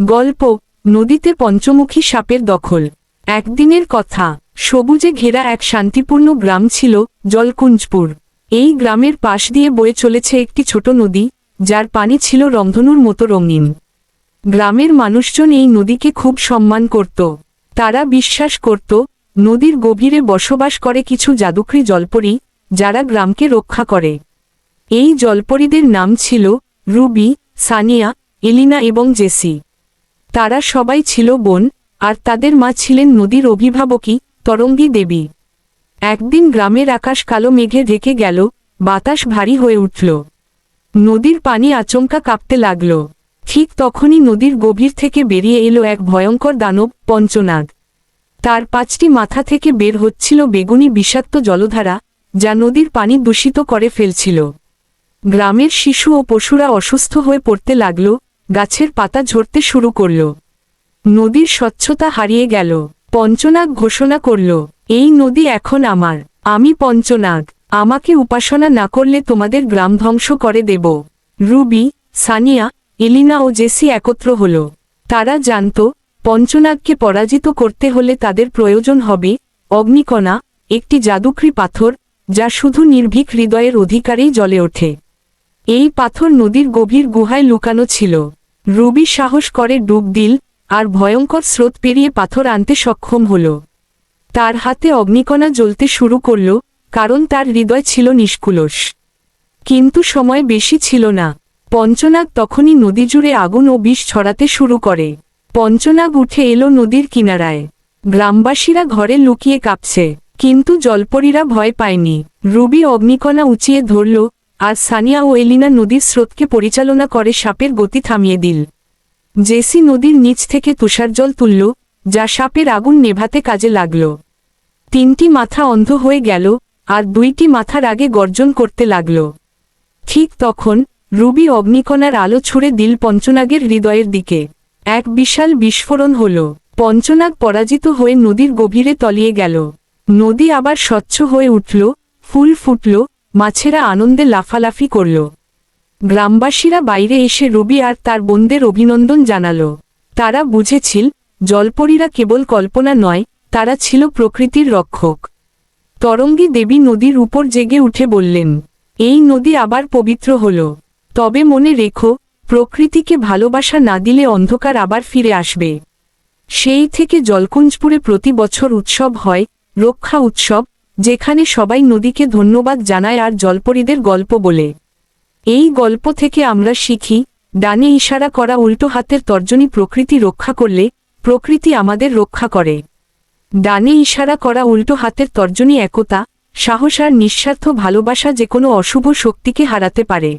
গল্প, নদীতে পঞ্চমুখী সাপের দখল। একদিনের কথা, সবুজে ঘেরা এক শান্তিপূর্ণ গ্রাম ছিল জলকুঞ্জপুর। এই গ্রামের পাশ দিয়ে বয়ে চলেছে একটি ছোট নদী, যার পানি ছিল রন্ধনুর মতো রঙিন। গ্রামের মানুষজন এই নদীকে খুব সম্মান করত। তারা বিশ্বাস করত, নদীর গভীরে বসবাস করে কিছু জাদুকরী জলপরী, যারা গ্রামকে রক্ষা করে। এই জলপরীদের নাম ছিল রুবি, সানিয়া, এলিনা এবং জেসি। তারা সবাই ছিল বোন, আর তাদের মা ছিলেন নদীর অভিভাবকী তরঙ্গী দেবী। একদিন গ্রামের আকাশ কালো মেঘে ঢেকে গেল, বাতাস ভারী হয়ে উঠল। নদীর পানি আচমকা কাঁপতে লাগল। ঠিক তখনই নদীর গভীর থেকে বেরিয়ে এলো এক ভয়ঙ্কর দানব, পঞ্চনাগ। তার পাঁচটি মাথা থেকে বের হচ্ছিল বেগুনি বিষাক্ত জলধারা, যা নদীর পানি দূষিত করে ফেলছিল। গ্রামের শিশু ও পশুরা অসুস্থ হয়ে পড়তে লাগল গাছের পাতা ঝরতে শুরু করল। নদীর স্বচ্ছতা হারিয়ে গেল। পঞ্চনাগ ঘোষণা করল, এই নদী এখন আমার। আমি পঞ্চনাগ। আমাকে উপাসনা না করলে তোমাদের গ্রাম ধ্বংস করে দেব। রুবি, সানিয়া, এলিনা ও জেসি একত্র হল। তারা জানত, পঞ্চনাগকে পরাজিত করতে হলে তাদের প্রয়োজন হবে অগ্নিকণা, একটি জাদুকরী পাথর, যা শুধু নির্ভীক হৃদয়ের অধিকারেই জ্বলে ওঠে। এই পাথর নদীর গভীর গুহায় লুকানো ছিল। রুবি সাহস করে ডুব দিল, আর ভয়ঙ্কর স্রোত পেরিয়ে পাথর আনতে সক্ষম হল। তার হাতে অগ্নিকণা জ্বলতে শুরু করল, কারণ তার হৃদয় ছিল নিষ্কুলস। কিন্তু সময় বেশি ছিল না। পঞ্চনাগ তখনই নদী জুড়ে আগুন ও বিষ ছড়াতে শুরু করে। পঞ্চনাগ উঠে এলো নদীর কিনারায়। গ্রামবাসীরা ঘরে লুকিয়ে কাঁপছে, কিন্তু জলপরীরা ভয় পায়নি। রুবি অগ্নিকণা উঁচিয়ে ধরল আর সানিয়া ও এলিনা নদীর স্রোতকে পরিচালনা করে সাপের গতি থামিয়ে দিল। জেসি নদীর নিচ থেকে তুষার জল তুলল, যা সাপের আগুন নেভাতে কাজে লাগল। তিনটি মাথা অন্ধ হয়ে গেল, আর দুইটি মাথার আগে গর্জন করতে লাগল। ঠিক তখন, রুবি অগ্নিকণার আলো ছুড়ে দিল পঞ্চনাগের হৃদয়ের দিকে। এক বিশাল বিস্ফোরণ হল। পঞ্চনাগ পরাজিত হয়ে নদীর গভীরে তলিয়ে গেল। নদী আবার স্বচ্ছ হয়ে উঠল, ফুল ফুটল মাছেরা আনন্দে লাফালাফি করল। গ্রামবাসীরা বাইরে এসে রবি আর তার বোনদের অভিনন্দন জানাল। তারা বুঝেছিল, জলপরীরা কেবল কল্পনা নয়, তারা ছিল প্রকৃতির রক্ষক। তরঙ্গী দেবী নদীর উপর জেগে উঠে বললেন, এই নদী আবার পবিত্র হল। তবে মনে রেখো, প্রকৃতিকে ভালোবাসা না দিলে অন্ধকার আবার ফিরে আসবে। সেই থেকে জলকুঞ্জপুরে প্রতি বছর উৎসব হয়, রক্ষা উৎসব যেখানে সবাই নদীকে ধন্যবাদ জানায় আর জলপরীদের গল্প বলে। এই গল্প থেকে আমরা শিখি, ডানে ইশারা করা উল্টো হাতের তর্জনী প্রকৃতি রক্ষা করলে, প্রকৃতি আমাদের রক্ষা করে। ডানে ইশারা করা উল্টো হাতের তর্জনী একতা, সাহস আর নিঃস্বার্থ ভালোবাসা যে কোনো অশুভ শক্তিকে হারাতে পারে।